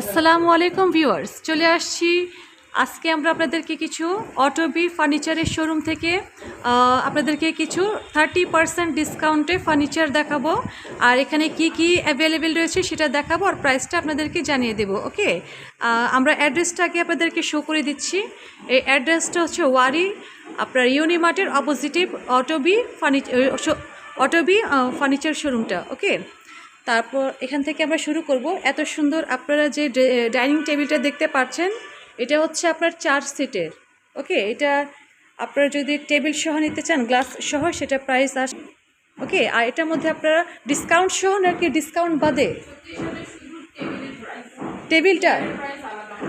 আসসালামু আলাইকুম ভিউয়ার্স, চলে আসছি। আজকে আমরা আপনাদেরকে কিছু অটোবি ফার্নিচারের শোরুম থেকে আপনাদেরকে কিছু থার্টি পার্সেন্ট ডিসকাউন্টে ফার্নিচার দেখাবো। আর এখানে কি কি অ্যাভেলেবেল রয়েছে সেটা দেখাবো আর প্রাইসটা আপনাদেরকে জানিয়ে দেবো, ওকে? আমরা অ্যাড্রেসটাকে আপনাদেরকে শো করে দিচ্ছি। এই অ্যাড্রেসটা হচ্ছে ওয়ারি, আপনার ইউনিমার্টের opposite Otobi furniture Otobi furniture শোরুমটা ওকে? তারপর এখান থেকে আমরা শুরু করব। এত সুন্দর আপনারা যে ডাইনিং টেবিলটা দেখতে পাচ্ছেন, এটা হচ্ছে আপনার চার সিটের। ওকে, এটা আপনারা যদি টেবিল সহ নিতে চান, গ্লাস সহ, সেটা প্রাইস আস, ওকে, আর এটার মধ্যে আপনারা ডিসকাউন্ট সহ নাকি ডিসকাউন্ট বাদে? টেবিলটা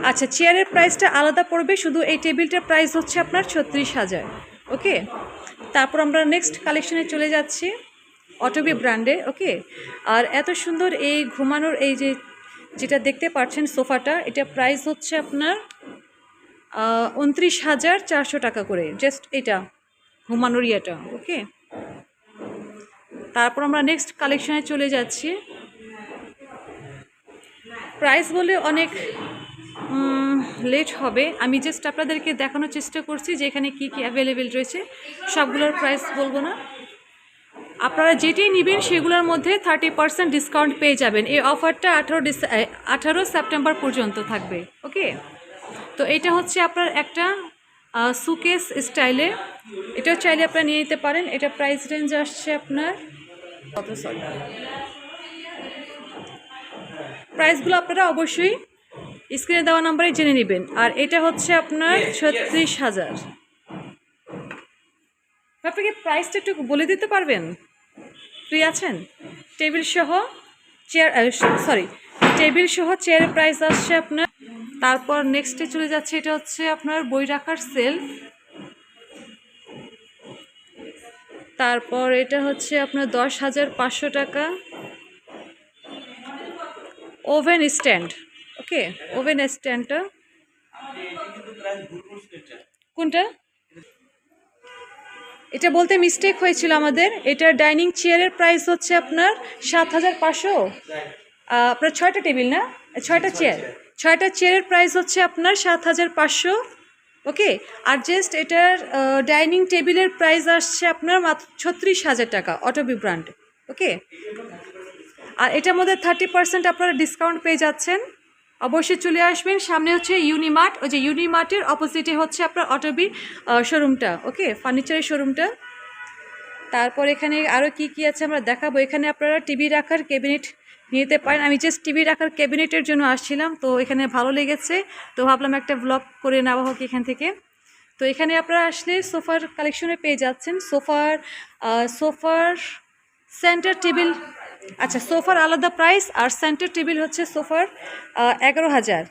আচ্ছা চেয়ারের প্রাইসটা আলাদা পড়বে, শুধু এই টেবিলটার প্রাইস হচ্ছে আপনার ছত্রিশ হাজার। ওকে, তারপর আমরা নেক্সট কালেকশনে চলে যাচ্ছি। অটোবি ব্র্যান্ডে ওকে? আর এত সুন্দর এই ঘুমানোর এই যে যেটা দেখতে পাচ্ছেন সোফাটা, এটা প্রাইস হচ্ছে আপনার উনত্রিশ হাজার চারশো টাকা করে জাস্ট এটা, ঘুমানোর ইয়েটা, ওকে? তারপর আমরা নেক্সট কালেকশনে চলে যাচ্ছি। প্রাইস বলে অনেক লেট হবে। আমি জাস্ট আপনাদেরকে দেখানোর চেষ্টা করছি যে এখানে কী কী অ্যাভেলেবেল রয়েছে। সবগুলোর প্রাইস বলব না। আপনারা যেটি নেবেন সেগুলোর মধ্যে থার্টি পার্সেন্ট ডিসকাউন্ট পেয়ে যাবেন। এই অফারটা আঠারো ডিস আঠারো সেপ্টেম্বর পর্যন্ত থাকবে ওকে? তো এটা হচ্ছে আপনার একটা সুকেস স্টাইলে এটাও চাইলে আপনারা নিয়ে নিতে পারেন। এটা প্রাইস রেঞ্জ আসছে আপনার কত সরি প্রাইসগুলো আপনারা অবশ্যই স্ক্রিনে দেওয়া নাম্বারে জেনে নেবেন। আর এটা হচ্ছে আপনার ছত্রিশ হাজার। আপনি কি প্রাইসটা একটু বলে দিতে পারবেন? ফ্রি আছেন? টেবিল সহ চেয়ার সরি টেবিল সহ চেয়ারের প্রাইস আসছে আপনার, তারপর নেক্সটে চলে যাচ্ছে, এটা হচ্ছে আপনার বই রাখার সেলফ তারপর এটা হচ্ছে আপনার দশ হাজার পাঁচশো টাকা। ওভেন স্ট্যান্ড ওকে ওভেন স্ট্যান্ডটা। কোনটা? এটা বলতে মিস্টেক হয়েছিল আমাদের। এটার ডাইনিং চেয়ারের প্রাইস হচ্ছে আপনার সাত হাজার পাঁচশো। আপনার ছয়টা টেবিল না? ছয়টা চেয়ার ছয়টা চেয়ারের প্রাইস হচ্ছে আপনার সাত হাজার পাঁচশো। ওকে? আর জাস্ট এটার ডাইনিং টেবিলের প্রাইস আসছে আপনার মাত্র ছত্রিশ হাজার টাকা অটোবি ব্র্যান্ড ওকে? আর এটার মধ্যে থার্টি পার্সেন্ট আপনারা ডিসকাউন্ট পেয়ে যাচ্ছেন। অবশ্যই চলে আসবেন। সামনে হচ্ছে ইউনিমার্ট ওই যে ইউনিমার্টের অপোজিটে হচ্ছে আপনার অটোবি শোরুমটা ওকে ফার্নিচারের শোরুমটা তারপর এখানে আরও কি কি আছে আমরা দেখাবো। এখানে আপনারা টিভি রাখার ক্যাবিনেট নিতে পারেন। আমি জাস্ট টিভি রাখার ক্যাবিনেটের জন্য আসছিলাম। তো এখানে ভালো লেগেছে। তো ভাবলাম একটা ব্লগ করে নেওয়া হোক এখান থেকে। তো এখানে আপনারা আসলে সোফার কালেকশনে পেয়ে যাচ্ছেন। সোফার সোফার সেন্টার টেবিল আচ্ছা সোফার আলাদা প্রাইস আর সেন্টার টেবিল হচ্ছে সোফার এগারো হাজার।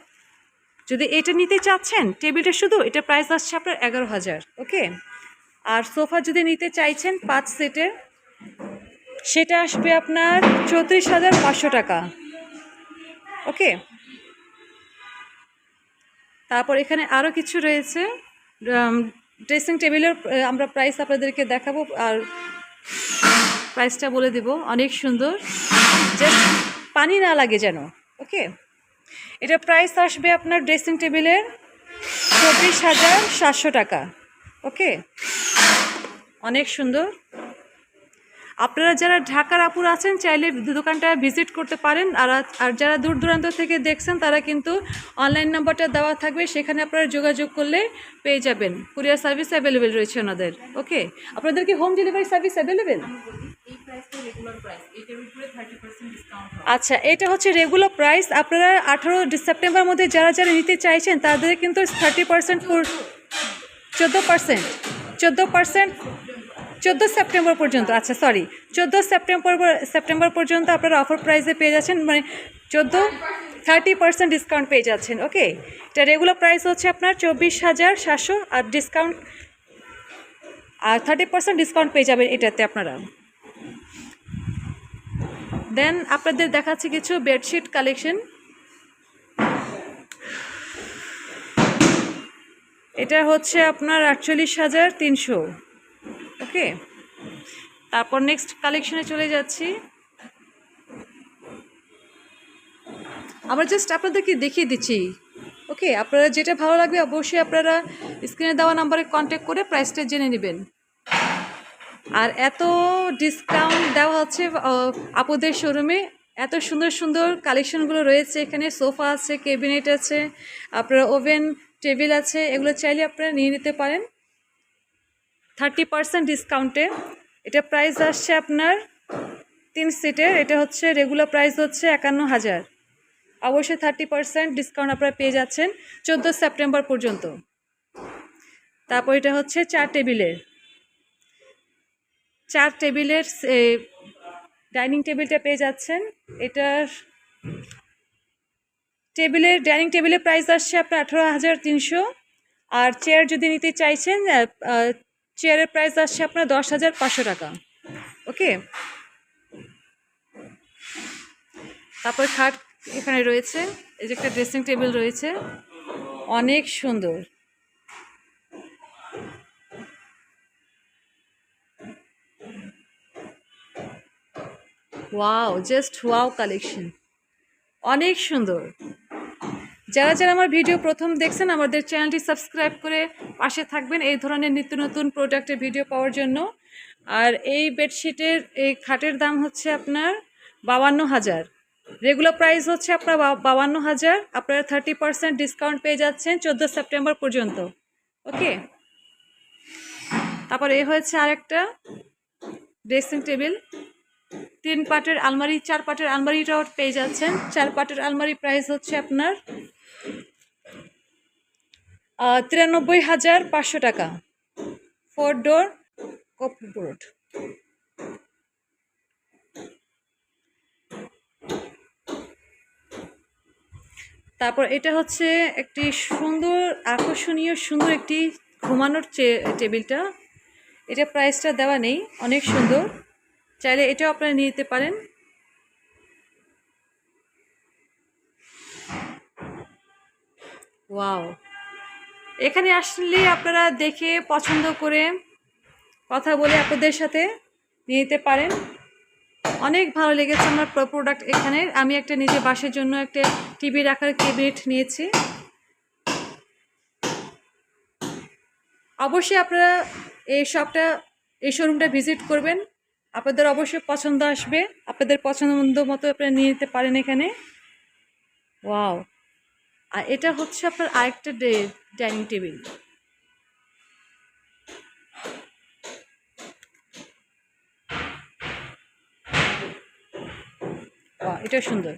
যদি এটা নিতে চাচ্ছেন টেবিলটা শুধু, এটা প্রাইস আসছে আপনার এগারো হাজার ওকে আর সোফা যদি নিতে চাইছেন পাঁচ সেটের সেটা আসবে আপনার চৌত্রিশ হাজার পাঁচশো টাকা ওকে তারপর এখানে আরও কিছু রয়েছে ড্রেসিং টেবিলের আমরা প্রাইস আপনাদেরকে দেখাবো, আর প্রাইসটা বলে দেব, অনেক সুন্দর। জাস্ট পানি না লাগে যেন ওকে এটা প্রাইস আসবে আপনার ড্রেসিং টেবিলের চব্বিশ হাজার সাতশো টাকা ওকে অনেক সুন্দর। আপনারা যারা ঢাকার আপুর আছেন, চাইলে দোকানটা ভিজিট করতে পারেন। আর আর যারা দূর দূরান্ত থেকে দেখছেন, তারা কিন্তু অনলাইন নাম্বারটা দেওয়া থাকবে, সেখানে আপনারা যোগাযোগ করলে পেয়ে যাবেন। কুরিয়ার সার্ভিস অ্যাভেলেবেল রয়েছে ওনাদের ওকে আপনাদের কি হোম ডেলিভারি সার্ভিস অ্যাভেলেবেল আচ্ছা এটা হচ্ছে রেগুলার প্রাইস আপনারা আঠারো সেপ্টেম্বর মধ্যে যারা যারা নিতে চাইছেন, তাদের কিন্তু থার্টি পার্সেন্ট চোদ্দ পার্সেন্ট চোদ্দ পার্সেন্ট চোদ্দ সেপ্টেম্বর পর্যন্ত। আচ্ছা সরি চোদ্দ সেপ্টেম্বর সেপ্টেম্বর পর্যন্ত আপনারা অফার প্রাইসে পেয়ে যাচ্ছেন মানে চোদ্দ থার্টি পার্সেন্ট ডিসকাউন্ট পেয়ে যাচ্ছেন ওকে এটা রেগুলার প্রাইস হচ্ছে আপনার চব্বিশ হাজার সাতশো আর ডিসকাউন্ট আর থার্টি পার্সেন্ট ডিসকাউন্ট পেয়ে যাবেন এটাতে আপনারা। দেন আপনাদের দেখাচ্ছি কিছু বেডশিট কালেকশন এটা হচ্ছে আপনার আটচল্লিশ হাজার তিনশো। ওকে তারপর নেক্সট কালেকশনে চলে যাচ্ছি। আমরা জাস্ট আপনাদেরকে দেখিয়ে দিচ্ছি। ওকে আপনারা যেটা ভালো লাগবে অবশ্যই আপনারা স্ক্রিনে দেওয়া নাম্বারে কন্ট্যাক্ট করে প্রাইসটা জেনে নেবেন। আর এত ডিসকাউন্ট দেওয়া হচ্ছে আপুদের শোরুমে এত সুন্দর সুন্দর কালেকশনগুলো রয়েছে এখানে। সোফা আছে কেবিনেট আছে, আপনার ওভেন টেবিল আছে। এগুলো চাইলে আপনারা নিয়ে নিতে পারেন। থার্টি পার্সেন্ট ডিসকাউন্টে এটা প্রাইস আসছে আপনার তিন সিটের এটা হচ্ছে রেগুলার প্রাইস হচ্ছে একান্ন হাজার। অবশ্যই থার্টি পার্সেন্ট ডিসকাউন্ট আপনারা পেয়ে যাচ্ছেন চোদ্দ সেপ্টেম্বর পর্যন্ত। তারপর এটা হচ্ছে চার টেবিলের চার টেবিলের ডাইনিং টেবিলটা পেয়ে যাচ্ছেন। এটার টেবিলের, ডাইনিং টেবিলের প্রাইস আসছে আপনার আঠারো হাজার তিনশো। আর চেয়ার যদি নিতে চাইছেন চেয়ারের প্রাইস আসছে আপনার দশ হাজার পাঁচশো টাকা। ওকে? তারপর খাট এখানে রয়েছে। এই যে একটা ড্রেসিং টেবিল রয়েছে। অনেক সুন্দর। ওয়াও জাস্ট ওয়াও কালেকশন অনেক সুন্দর। যারা যারা আমার ভিডিও প্রথম দেখছেন, আমাদের চ্যানেলটি সাবস্ক্রাইব করে পাশে থাকবেন এই ধরনের নিত্য নতুন প্রোডাক্টের ভিডিও পাওয়ার জন্য। আর এই বেডশিটের এই খাটের দাম হচ্ছে আপনার বাবান্ন হাজার। রেগুলার প্রাইস হচ্ছে আপনার বাবান্ন হাজার। আপনারা থার্টি পার্সেন্ট ডিসকাউন্ট পেয়ে যাচ্ছেন চোদ্দ সেপ্টেম্বর পর্যন্ত। ওকে? তারপর এ হয়েছে আরেকটা ড্রেসিং টেবিল তিন পাটের আলমারি, চার পাটের আলমারিটাও পেয়ে যাচ্ছেন। চার পাটের আলমারি প্রাইস হচ্ছে আপনার তিরানব্বই হাজার পাঁচশো টাকা। ফোর ডোর কপি বোর্ড তারপর এটা হচ্ছে একটি সুন্দর, আকর্ষণীয়, সুন্দর একটি ঘুমানোর টেবিলটা। এটা প্রাইসটা দেওয়া নেই, অনেক সুন্দর। চাইলে এটাও আপনারা নিয়ে নিতে পারেন। ওয়াও। এখানে আসলে আপনারা দেখে পছন্দ করে কথা বলে আপনাদের সাথে নিয়ে নিতে পারেন। অনেক ভালো লেগেছে আমার প্রোডাক্ট এখানে আমি একটা নিজে বাসের জন্য একটা টিভি রাখার ক্যাবিনেট নিয়েছি। অবশ্যই আপনারা এই শপটা এই শোরুমটা ভিজিট করবেন। আপনাদের অবশ্যই পছন্দ আসবে। আপনাদের পছন্দ মতো আপনারা নিয়ে নিতে পারেন এখানে। ওয়াও। আর এটা হচ্ছে আপনার আরেকটা ডাইনিং টেবিল। এটা সুন্দর।